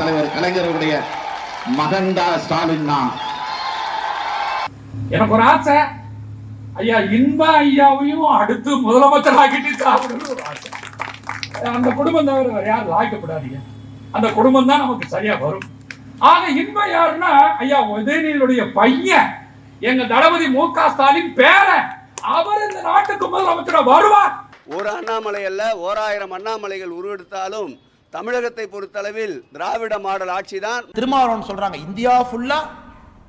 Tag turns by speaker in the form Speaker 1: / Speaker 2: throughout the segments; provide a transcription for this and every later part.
Speaker 1: தலைவர் கலைஞருடைய மகன்தா ஸ்டாலின் தான்.
Speaker 2: எனக்கு ஒரு ஆசை. ஐயா இன்ப ஐயாவையும் அடுத்து முதலமைச்சர் ஆக்கிட்டு சாப்பிடணும்னு ஒரு ஆசை. அந்த குடும்பம் தவிர வேற யாரும் லாய்க்கப்படாதீங்க. அந்த குடும்பம் தான் நமக்கு சரியா வரும். ஆக இன்ப யாருன்னா ஐயா உதயநிதியுடைய பையன். எங்க தளபதி மு க ஸ்டாலின் பேரன் அவர் இந்த நாட்டுக்கு முதலமைச்சரா வருவார்.
Speaker 3: ஒரு அண்ணாமலை அல்ல ஓராயிரம் அண்ணாமலைகள் உருவெடுத்தாலும் தமிழகத்தை பொறுத்தளவில் திராவிட மாடல் ஆட்சிதான்.
Speaker 4: திருமாவளவன் சொல்றாங்க இந்தியா ஃபுல்லா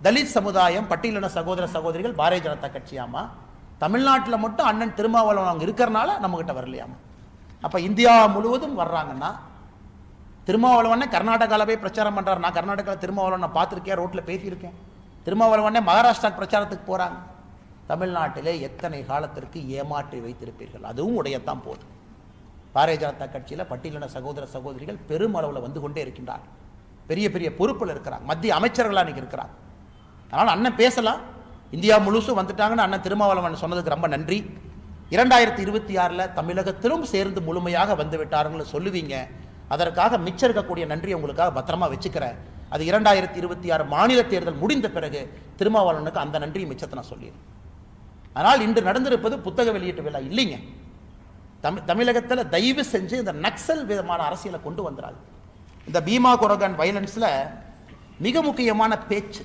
Speaker 4: தலித் சமுதாயம் பட்டியலின சகோதர சகோதரிகள் பாரதிய ஜனதா கட்சியாமா? தமிழ்நாட்டில் மட்டும் அண்ணன் திருமாவளவன் அவங்க இருக்கிறனால நம்ம கிட்ட வரலையாமா? அப்ப இந்தியா முழுவதும் வர்றாங்கன்னா திருமாவளவனே கர்நாடகாவில் போய் பிரச்சாரம் பண்றாரு. நான் கர்நாடகாவில் திருமாவளவனை பார்த்துருக்கேன் ரோட்டில் பேசியிருக்கேன். திருமாவளவனே மகாராஷ்டிரா பிரச்சாரத்துக்கு போறாங்க. தமிழ்நாட்டிலே எத்தனை காலத்திற்கு ஏமாற்றி வைத்திருப்பீர்கள்? அதுவும் உடையத்தான் போதும். பாரதிய ஜனதா கட்சியில் பட்டியலின சகோதர சகோதரிகள் பெருமளவில் வந்து கொண்டே இருக்கின்றார். பெரிய பெரிய பொறுப்பில் இருக்கிறாங்க மத்திய அமைச்சர்களாக இன்றைக்கி இருக்கிறாங்க அதனால் அண்ணன் பேசலாம். இந்தியா முழுசும் வந்துட்டாங்கன்னு அண்ணன் திருமாவளவன் சொன்னதுக்கு ரொம்ப நன்றி. இரண்டாயிரத்தி இருபத்தி ஆறில் தமிழகத்திலும் சேர்ந்து முழுமையாக வந்து விட்டாருன்னு சொல்லுவீங்க. அதற்காக மிச்சம் இருக்கக்கூடிய நன்றி உங்களுக்காக பத்திரமா வச்சுக்கிறேன். அது இரண்டாயிரத்தி இருபத்தி ஆறு மாநில தேர்தல் முடிந்த பிறகு திருமாவளவனுக்கு அந்த நன்றி மிச்சத்தை நான் சொல்லிடுறேன். ஆனால் இன்று நடந்திருப்பது புத்தக வெளியீட்டு விழா இல்லைங்க. தமிழ் தமிழகத்தில் தயவு செஞ்சு இந்த நக்சல் விதமான அரசியலை கொண்டு வந்துடாது இந்த பீமா கொரகன் வயலன்ஸில் மிக முக்கியமான பேச்சு.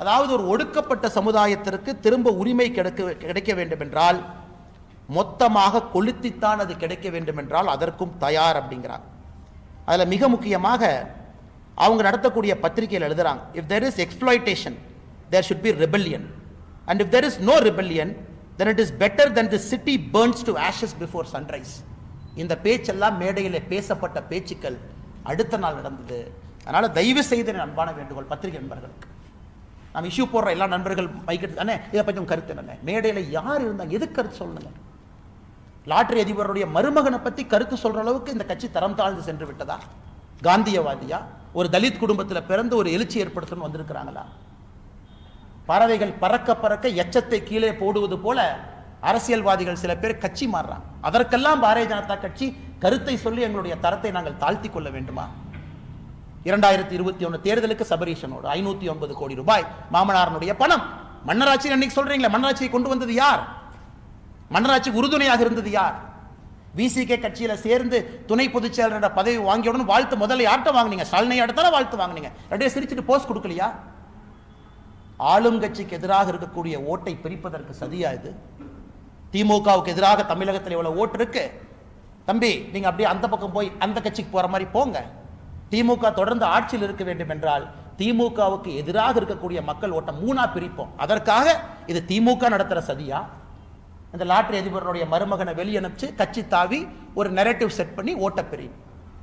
Speaker 4: அதாவது ஒரு ஒடுக்கப்பட்ட சமுதாயத்திற்கு திரும்ப உரிமை கிடைக்க கிடைக்க வேண்டும் என்றால் மொத்தமாக கொளுத்தித்தான் அது கிடைக்க வேண்டும் என்றால் அதற்கும் தயார் அப்படிங்கிறார். அதில் மிக முக்கியமாக அவங்க நடத்தக்கூடிய பத்திரிகையில் எழுதுறாங்க if there is exploitation there should be rebellion and if there is no rebellion then it is better than the city burns to ashes before sunrise இந்த பேச்செல்லாம் மேடையில் பேசப்பட்ட பேச்சுக்கள் அடுத்த நாள் நடந்தது. அதனால தயவு செய்து அன்பான வேண்டுகோள் பத்திரிகை நண்பர்களுக்கு. நம்ம இஷ்யூ போடுற எல்லா நண்பர்கள் மைக்கெட்டு தானே இதை பற்றி கருத்து என்ன? மேடையில் யார் இருந்தாங்க எது கருத்து சொல்லுங்க? லாட்ரி அதிபருடைய மருமகனை பத்தி கருத்து சொல்ற அளவுக்கு இந்த கட்சி தரம் தாழ்ந்து சென்று விட்டதா? காந்தியவாதியா? ஒரு தலித் குடும்பத்தில் பிறந்து ஒரு எழுச்சி ஏற்படுத்தணும் வந்திருக்கிறாங்களா? பறவைகள் பறக்க பறக்க எச்சத்தை கீழே போடுவது போல அரசியல்வாதிகள் சில பேர் கட்சி மாறுறாங்க. அதற்கெல்லாம் பாரதிய ஜனதா கட்சி கருத்தை சொல்லி எங்களுடைய தரத்தை நாங்கள் தாழ்த்தி கொள்ள வேண்டுமா? இரண்டாயிரத்தி இருபத்தி ஒன்று தேர்தலுக்கு சபரீஷனோடு ஐநூத்தி ஒன்பது கோடி ரூபாய் மாமனாரனுடைய பணம். மன்னராட்சி அன்னைக்கு சொல்றீங்களே மன்னராட்சியை கொண்டு வந்தது யார்? மன்னராட்சிக்கு உறுதுணையாக இருந்தது யார்? விசிகே கட்சியில சேர்ந்து துணை பொதுச் செயலர் பதவி வாங்கியவுடன் வாழ்த்து முதல்ல யார்கிட்ட வாங்கினீங்க? ஸ்டாலினை அடுத்தால வாழ்த்து வாங்கினீங்க. ரெண்டே சிரிச்சுட்டு போஸ்ட் கொடுக்கலையா? ஆளும் கட்சிக்கு எதிராக இருக்கக்கூடிய ஓட்டை பிரிப்பதற்கு சதியா இது? திமுகவுக்கு எதிராக தமிழகத்தில் எவ்வளோ ஓட்டு இருக்கு. தம்பி நீங்க அப்படியே அந்த பக்கம் போய் அந்த கட்சிக்கு போற மாதிரி போங்க. திமுக தொடர்ந்து ஆட்சியில் இருக்க வேண்டும் என்றால் திமுகவுக்கு எதிராக இருக்கக்கூடிய மக்கள் ஓட்டம் மூணா பிரிப்போம். அதற்காக இது திமுக நடத்துற சதியா? இந்த லாட்டரி அதிபருடைய மருமகனை வெளியனுப்பிச்சு கட்சி தாவி ஒரு நெரட்டிவ் செட் பண்ணி ஓட்ட பிரியும்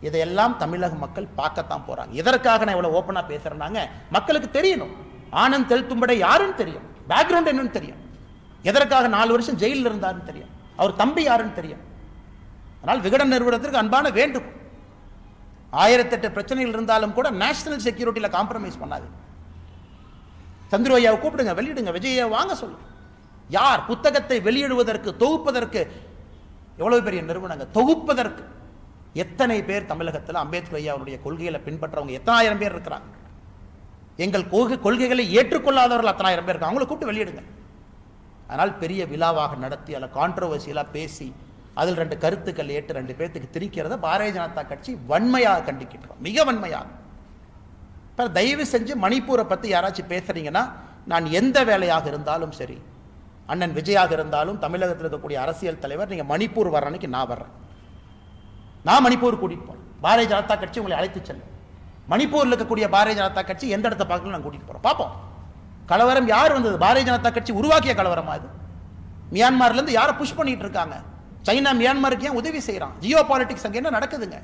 Speaker 4: இதையெல்லாம் தமிழக மக்கள் பார்க்கத்தான் போறாங்க. எதற்காக நான் இவ்வளவு ஓப்பனா பேசுறேன்னாங்க? மக்களுக்கு தெரியணும். ஆனந்த் தெல்தும்படை யாருன்னு தெரியும். பேக்ரவுண்ட் என்னன்னு தெரியும். எதற்காக நாலு வருஷம் ஜெயிலில் இருந்தாருன்னு தெரியும். அவர் தம்பி யாருன்னு தெரியும். அதனால் விகடன் நிறுவனத்திற்கு அன்பான வேண்டும் ஆயிரத்தெட்டு பிரச்சனைகள் இருந்தாலும் கூட நேஷனல் செக்யூரிட்டியில் காம்ப்ரமைஸ் பண்ணாது. சந்திரோயாவை கூப்பிடுங்க வெளியிடுங்க. விஜய வாங்க சொல்லு. யார் புத்தகத்தை வெளியிடுவதற்கு தொகுப்பதற்கு எவ்வளவு பெரிய நிறுவனங்கள் தொகுப்பதற்கு எத்தனை பேர் தமிழகத்தில் அம்பேத்கர் ஐயாவுடைய கொள்கைகளை பின்பற்றவங்க? எத்தனாயிரம் பேர் இருக்கிறாங்க? எங்கள் கொள்கை கொள்கைகளை ஏற்றுக்கொள்ளாதவர்கள் அத்தனாயிரம் பேர் இருக்காங்க. அவங்கள கூப்பிட்டு வெளியிடுங்க. அதனால் பெரிய விழாவாக நடத்தி அதில் கான்ட்ரவர்சியலாக பேசி அதில் ரெண்டு கருத்துக்கள் ஏற்று ரெண்டு பேர்த்துக்கு திரிக்கிறத பாரதிய ஜனதா கட்சி வன்மையாக கண்டிக்கிட்டோம் மிக வன்மையாக. இப்போ தயவு செஞ்சு மணிப்பூரை பற்றி யாராச்சும் பேசுறீங்கன்னா நான் எந்த வேலையாக இருந்தாலும் சரி அண்ணன் விஜயாக இருந்தாலும் தமிழகத்தில் இருக்கக்கூடிய அரசியல் தலைவர் நீங்கள் மணிப்பூர் வர அன்னைக்கு நான் வர்றேன். நான் மணிப்பூர் கூட்டிட்டு போகிறேன் பாரதிய ஜனதா கட்சி உங்களை அழைத்து செல்லும். மணிப்பூரில் இருக்கக்கூடிய பாரதிய ஜனதா கட்சி எந்த இடத்த பார்க்கணும் நான் கூட்டிகிட்டு போகிறோம் பார்ப்போம். கலவரம் யார் வந்தது? பாரதிய ஜனதா கட்சி உருவாக்கிய கலவரமா இது? மியான்மார்லேருந்து யாரை புஷ் பண்ணிட்டு இருக்காங்க? சைனா மியான்மருக்கு ஏன் உதவி செய்கிறான் ஜியோ பாலிட்டிக்ஸ் அங்கே என்ன நடக்குதுங்க?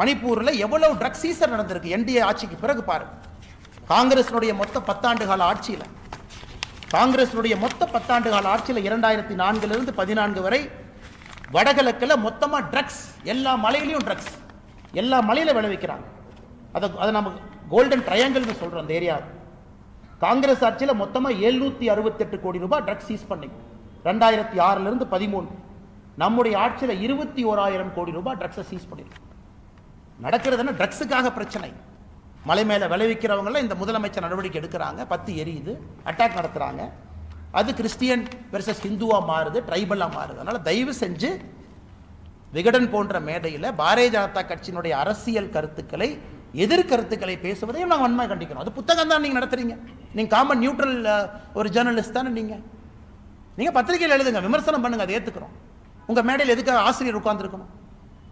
Speaker 4: மணிப்பூரில் எவ்வளவு ட்ரக் சீசர் நடந்திருக்கு? என்டிஏ ஆட்சிக்கு பிறகு பாரு. காங்கிரஸினுடைய மொத்த பத்தாண்டு கால ஆட்சியில் காங்கிரஸினுடைய மொத்த பத்தாண்டு கால ஆட்சியில் இரண்டாயிரத்தி நான்கிலிருந்து பதினான்கு வரை வடகிழக்கில் மொத்தமாக ட்ரக்ஸ் எல்லா மலையிலையும் ட்ரக்ஸ் எல்லா மலையில விளைவிக்கிறாங்க. அதை அதை நம்ம கோல்டன் ட்ரையாங்கிள்னு சொல்கிறோம் அந்த ஏரியா காங்கிரஸ் ஆட்சியில் மொத்தமாக எழுநூற்றி அறுபத்தெட்டு கோடி ரூபாய் ட்ரக்ஸ் சீஸ் பண்ணி. ரெண்டாயிரத்தி ஆறுலருந்து பதிமூணு. நம்முடைய ஆட்சியில் இருபத்தி ஓராயிரம் கோடி ரூபாய் ட்ரக்ஸை சீஸ் பண்ணிருக்கோம் நடக்கிறதுனா ட்ரக்ஸுக்காக பிரச்சனை. மலை மேலே விளைவிக்கிறவங்களாம் இந்த முதலமைச்சர் நடவடிக்கை எடுக்கிறாங்க. பத்து எரியுது. அட்டாக் நடத்துகிறாங்க அது கிறிஸ்டியன் வெர்சஸ் ஹிந்துவாக மாறுது ட்ரைபலாக மாறுது. அதனால் தயவு செஞ்சு விகடன் போன்ற மேடையில் பாரதிய ஜனதா கட்சியினுடைய அரசியல் கருத்துக்களை எதிர்கருத்துக்களை பேசுவதையும் நாங்கள் வன்மை கண்டிக்கிறோம். அது புத்தகம் தான் நீங்கள் நடத்துறீங்க. நீங்கள் காமன் நியூட்ரல் ஒரு ஜேர்னலிஸ்ட் தானே நீங்கள் நீங்கள் பத்திரிகையில் எழுதுங்க விமர்சனம் பண்ணுங்க அதை ஏற்றுக்கிறோம் உங்கள் மேடையில் எதுக்காக ஆசிரியர் உட்காந்துருக்கணும்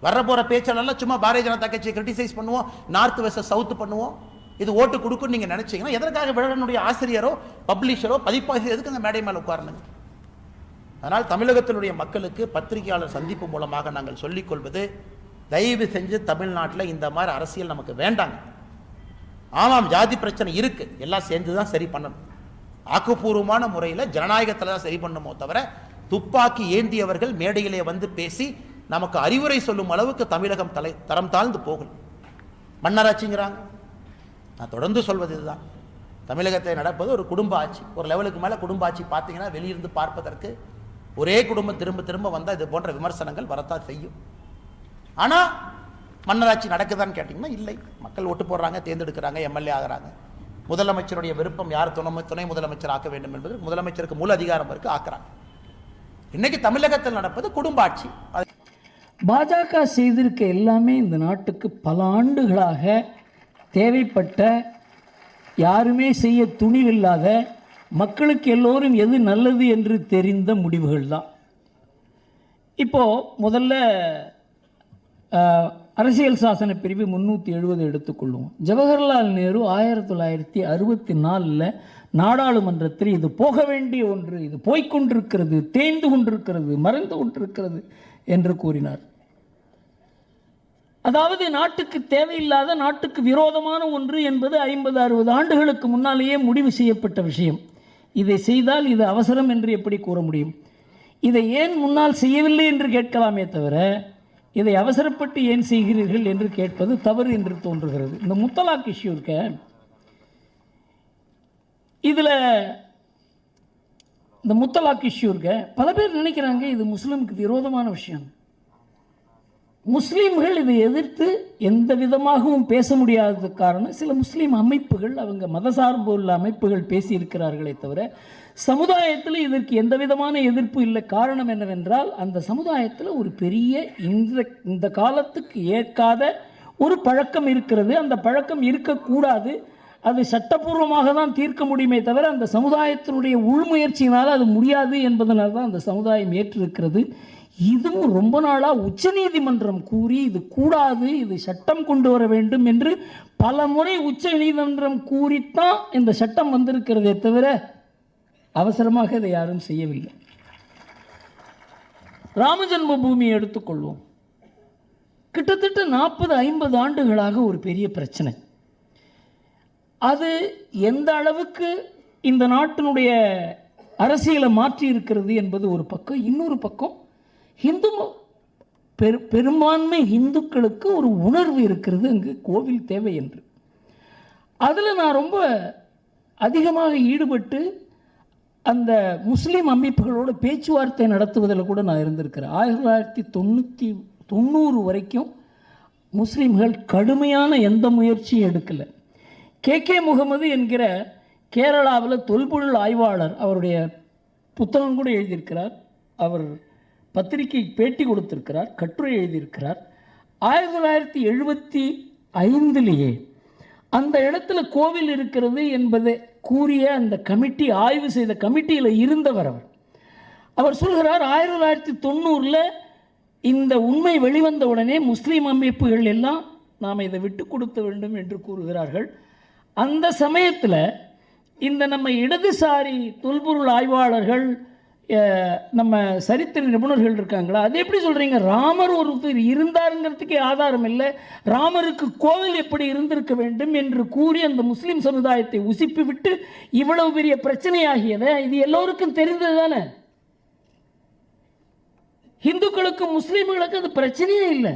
Speaker 4: வர போகிற பேச்சாளர்லாம் சும்மா பாரதிய ஜனதா கட்சியை கிரிட்டிசைஸ் பண்ணுவோம் நார்த் வெஸ்ட் சவுத் பண்ணுவோம். இது ஓட்டு கொடுக்குன்னு நீங்கள் நினச்சிங்கன்னா எதற்காக விழனுடைய ஆசிரியரோ பப்ளிஷரோ பதிப்பாசிரியர் எதுக்கு அந்த மேடை மேலே உட்காரணுங்க? அதனால் தமிழகத்தினுடைய மக்களுக்கு பத்திரிகையாளர் சந்திப்பு மூலமாக நாங்கள் சொல்லிக் கொள்வது தயவு செஞ்சு தமிழ்நாட்டில் இந்த மாதிரி அரசியல் நமக்கு வேண்டாங்க. ஆமாம் ஜாதி பிரச்சனை இருக்கு. எல்லாம் சேர்ந்து தான் சரி பண்ணணும். ஆக்கப்பூர்வமான முறையில் ஜனநாயகத்தில் தான் சரி பண்ணணுமோ தவிர துப்பாக்கி ஏந்தியவர்கள் மேடையிலே வந்து பேசி நமக்கு அறிவுரை சொல்லும் அளவுக்கு தமிழகம் தலை தரம் தாழ்ந்து போகணும். மன்னராட்சிங்கிறாங்க. நான் தொடர்ந்து சொல்வது இதுதான். தமிழகத்தை நடப்பது ஒரு குடும்ப ஆட்சி. ஒரு லெவலுக்கு மேலே குடும்ப ஆட்சி பார்த்தீங்கன்னா வெளியிருந்து பார்ப்பதற்கு ஒரே குடும்பம் திரும்ப திரும்ப வந்தால் இது போன்ற விமர்சனங்கள் வரத்தான் செய்யும். ஆனால் மன்னராட்சி நடக்குதான்னு கேட்டிங்கன்னா இல்லை. மக்கள் ஓட்டு போடுறாங்க தேர்ந்தெடுக்கிறாங்க எம்எல்ஏ ஆகுறாங்க. முதலமைச்சருடைய விருப்பம் யார் துணை துணை முதலமைச்சர் ஆக்க வேண்டும் என்பது முதலமைச்சருக்கு மூல அதிகாரம் இருக்கு ஆக்குறாங்க. இன்னைக்கு தமிழகத்தில் நடப்பது குடும்ப ஆட்சி அது
Speaker 5: பாஜக செய்திருக்க எல்லாமே இந்த நாட்டுக்கு பல ஆண்டுகளாக தேவைப்பட்ட யாருமே செய்ய துணிவில்லாத மக்களுக்கு எல்லோரும் எது நல்லது என்று தெரிந்த முடிவுகள் தான் இப்போது முதல்ல அரசியல் சாசன பிரிவு முந்நூற்றி எழுபது எடுத்துக்கொள்வோம். ஜவஹர்லால் நேரு ஆயிரத்தி தொள்ளாயிரத்தி அறுபத்தி நாலில் நாடாளுமன்றத்தில் இது போக வேண்டிய ஒன்று. இது போய்க்கொண்டிருக்கிறது தேய்ந்து கொண்டிருக்கிறது மறைந்து கொண்டிருக்கிறது என்று கூறினார். அதாவது நாட்டுக்கு தேவையில்லாத நாட்டுக்கு விரோதமான ஒன்று என்பது ஐம்பது அறுபது ஆண்டுகளுக்கு முன்னாலேயே முடிவு செய்யப்பட்ட விஷயம். இதை செய்தால் இது அவசரம் என்று எப்படி கூற முடியும்? இதை ஏன் முன்னால் செய்யவில்லை என்று கேட்கலாமே தவிர இதை அவசரப்பட்டு ஏன் செய்கிறீர்கள் என்று கேட்பது தவறு என்று தோன்றுகிறது. இந்த முத்தலாக் இஷ்யூ இருக்க இதில் இந்த முத்தலாக் இஷ்யூ இருக்க பல பேர் நினைக்கிறாங்க இது முஸ்லீமுக்கு விரோதமான விஷயம். முஸ்லீம்கள் இதை எதிர்த்து எந்த விதமாகவும் பேச முடியாதது காரணம் சில முஸ்லீம் அமைப்புகள் அவங்க மதசார்பு உள்ள அமைப்புகள் பேசியிருக்கிறார்களே தவிர சமுதாயத்தில் இதற்கு எந்த விதமான எதிர்ப்பு இல்லை. காரணம் என்னவென்றால் அந்த சமுதாயத்தில் ஒரு பெரிய இந்த இந்த காலத்துக்கு ஏற்காத ஒரு பழக்கம் இருக்கிறது. அந்த பழக்கம் இருக்கக்கூடாது. அது சட்டப்பூர்வமாக தான் தீர்க்க முடியுமே தவிர அந்த சமுதாயத்தினுடைய உள்முயற்சியினால் அது முடியாது என்பதனால் தான் அந்த சமுதாயம் ஏற்றிருக்கிறது. இதுவும் ரொம்ப நாளாக உச்சநீதிமன்றம் கூறி இது கூடாது இது சட்டம் கொண்டு வர வேண்டும் என்று பல முறை உச்சநீதிமன்றம் கூறித்தான் இந்த சட்டம் வந்திருக்கிறதே தவிர அவசரமாக இதை யாரும் செய்யவில்லை. ராமஜன்ம பூமியை எடுத்துக்கொள்வோம். கிட்டத்தட்ட நாற்பது ஐம்பது ஆண்டுகளாக ஒரு பெரிய பிரச்சனை. அது எந்த அளவுக்கு இந்த நாட்டினுடைய அரசியலை மாற்றி இருக்கிறது என்பது ஒரு பக்கம். இன்னொரு பக்கம் ஹிந்து பெரு பெரும்பான்மை இந்துக்களுக்கு ஒரு உணர்வு இருக்கிறது அங்கு கோவில் தேவை என்று. அதில் நான் ரொம்ப அதிகமாக ஈடுபட்டு அந்த முஸ்லீம் அமைப்புகளோட பேச்சுவார்த்தை நடத்துவதில் கூட நான் இருந்திருக்கிறேன். ஆயிரத்தி தொள்ளாயிரத்தி தொண்ணூற்றி தொண்ணூறு வரைக்கும் முஸ்லீம்கள் கடுமையான எந்த முயற்சியும் எடுக்கலை. கே கே முகமது என்கிற கேரளாவில் தொல்பொருள் ஆய்வாளர் அவருடைய புத்தகம் கூட எழுதியிருக்கிறார். அவர் பத்திரிகை பேட்டி கொடுத்திருக்கிறார் கட்டுரை எழுதியிருக்கிறார். ஆயிரத்தி தொள்ளாயிரத்தி எழுபத்தி ஐந்திலேயே அந்த இடத்துல கோவில் இருக்கிறது என்பதை கூறிய அந்த கமிட்டி ஆய்வு செய்த கமிட்டியில் இருந்தவர் அவர். அவர் சொல்கிறார் ஆயிரத்தி தொள்ளாயிரத்தி தொண்ணூறில் இந்த உண்மை வெளிவந்த உடனே முஸ்லீம் அமைப்புகள் எல்லாம் நாம் இதை விட்டு கொடுக்க வேண்டும் என்று கூறுகிறார்கள். அந்த சமயத்தில் இந்த நம்ம இடதுசாரி தொல்பொருள் ஆய்வாளர்கள் நம்ம சரித்திர நிபுணர்கள் இருக்காங்களா? அது எப்படி சொல்கிறீங்க ராமர் ஒருத்தர் இருந்தாருங்கிறதுக்கே ஆதாரம் இல்லை. ராமருக்கு கோவில் எப்படி இருந்திருக்க வேண்டும் என்று கூறி அந்த முஸ்லீம் சமுதாயத்தை உசிப்பி விட்டு இவ்வளவு பெரிய பிரச்சனையாகியதை இது எல்லோருக்கும் தெரிந்தது தானே? இந்துக்களுக்கும் முஸ்லீம்களுக்கும் அது பிரச்சனையே இல்லை.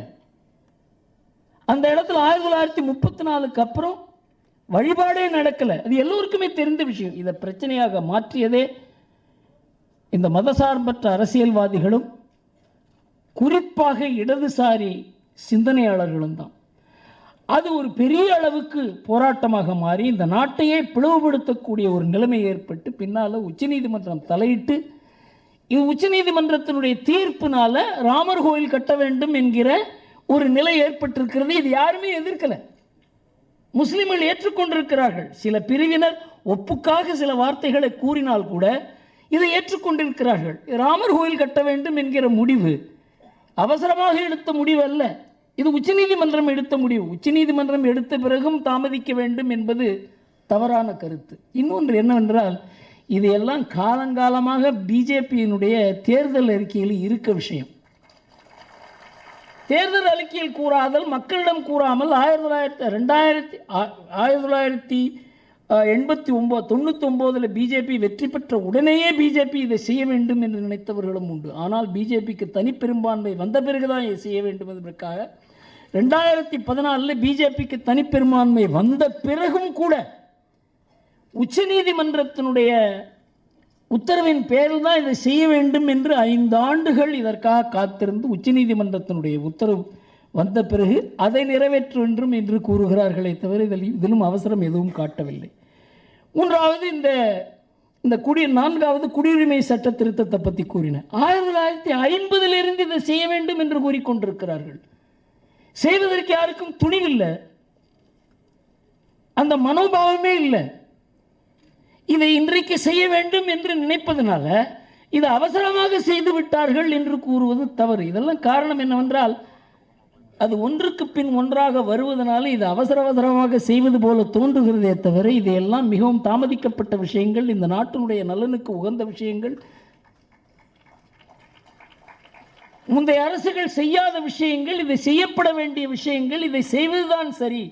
Speaker 5: அந்த இடத்துல ஆயிரத்தி தொள்ளாயிரத்தி முப்பத்தி நாலுக்கு அப்புறம் வழிபாடே நடக்கலை. அது எல்லோருக்குமே தெரிந்த விஷயம். இதை பிரச்சனையாக மாற்றியதே இந்த மதசார்பற்ற அரசியல்வாதிகளும் குறிப்பாக இடதுசாரி சிந்தனையாளர்களும் தான். அது ஒரு பெரிய அளவுக்கு போராட்டமாக மாறி இந்த நாட்டையே பிளவுபடுத்தக்கூடிய ஒரு நிலைமை ஏற்பட்டு பின்னால் உச்சநீதிமன்றம் தலையிட்டு இது உச்சநீதிமன்றத்தினுடைய தீர்ப்பினால் ராமர் கோயில் கட்ட வேண்டும் என்கிற ஒரு நிலை ஏற்பட்டிருக்கிறது. இது யாருமே எதிர்க்கலை. முஸ்லிம்கள் ஏற்றுக்கொண்டிருக்கிறார்கள். சில பிரிவினர் ஒப்புக்காக சில வார்த்தைகளை கூறினால் கூட இதை ஏற்றுக்கொண்டிருக்கிறார்கள். ராமர் கோயில் கட்ட வேண்டும் என்கிற முடிவு அவசரமாக எடுத்த முடிவு அல்ல இது உச்சநீதிமன்றம் எடுத்த முடிவு. உச்சநீதிமன்றம் எடுத்த பிறகும் தாமதிக்க வேண்டும் என்பது தவறான கருத்து. இன்னொன்று என்னவென்றால் இது எல்லாம் காலங்காலமாக பிஜேபியினுடைய தேர்தல் அறிக்கையில் இருக்க விஷயம். தேர்தல் அறிக்கையில் கூறாதல் மக்களிடம் கூறாமல் ஆயிரத்தி தொள்ளாயிரத்தி ரெண்டாயிரத்தி ஆ- ஆயிரத்தி தொள்ளாயிரத்தி எண்பத்தி ஒம்பது தொண்ணூற்றி ஒம்போதில் பிஜேபி வெற்றி பெற்ற உடனேயே பிஜேபி இதை செய்ய வேண்டும் என்று நினைத்தவர்களும் உண்டு. ஆனால் பிஜேபிக்கு தனிப்பெரும்பான்மை வந்த பிறகுதான் இதை செய்ய வேண்டும் என்பதற்காக ரெண்டாயிரத்தி பதினாலில் பிஜேபிக்கு தனிப்பெரும்பான்மை வந்த பிறகும் கூட உச்சநீதிமன்றத்தினுடைய உத்தரவின் பேரில் தான் இதை செய்ய வேண்டும் என்று ஐந்து ஆண்டுகள் இதற்காக காத்திருந்து உச்சநீதிமன்றத்தினுடைய உத்தரவு வந்த பிறகு அதை நிறைவேற்று வேண்டும் என்று கூறுகிறார்களே தவிர இதில் இதிலும் அவசரம் எதுவும் காட்டவில்லை. மூன்றாவது இந்த இந்த குடி நான்காவது குடியுரிமை சட்ட திருத்தத்தை பற்றி கூறினேன் ஆயிரத்தி தொள்ளாயிரத்தி ஐம்பதிலிருந்து இதை செய்ய வேண்டும் என்று கூறிக்கொண்டிருக்கிறார்கள். செய்வதற்கு யாருக்கும் துணிவில்லை. அந்த மனோபாவமே இல்லை. இதை இன்றைக்கு செய்ய வேண்டும் என்று நினைப்பதனால இது அவசரமாக செய்து விட்டார்கள் என்று கூறுவது தவறு. இதெல்லாம் காரணம் என்னவென்றால் அது ஒன்றுக்கு பின் ஒன்றாக வருவதனால இது அவசர அவசரமாக செய்வது போல தோன்றுகிறதே தவிர இதையெல்லாம் மிகவும் தாமதிக்கப்பட்ட விஷயங்கள் இந்த நாட்டினுடைய நலனுக்கு உகந்த விஷயங்கள் முந்தைய அரசுகள் செய்யாத விஷயங்கள் இதை செய்யப்பட வேண்டிய விஷயங்கள் இதை செய்வதுதான் சரி.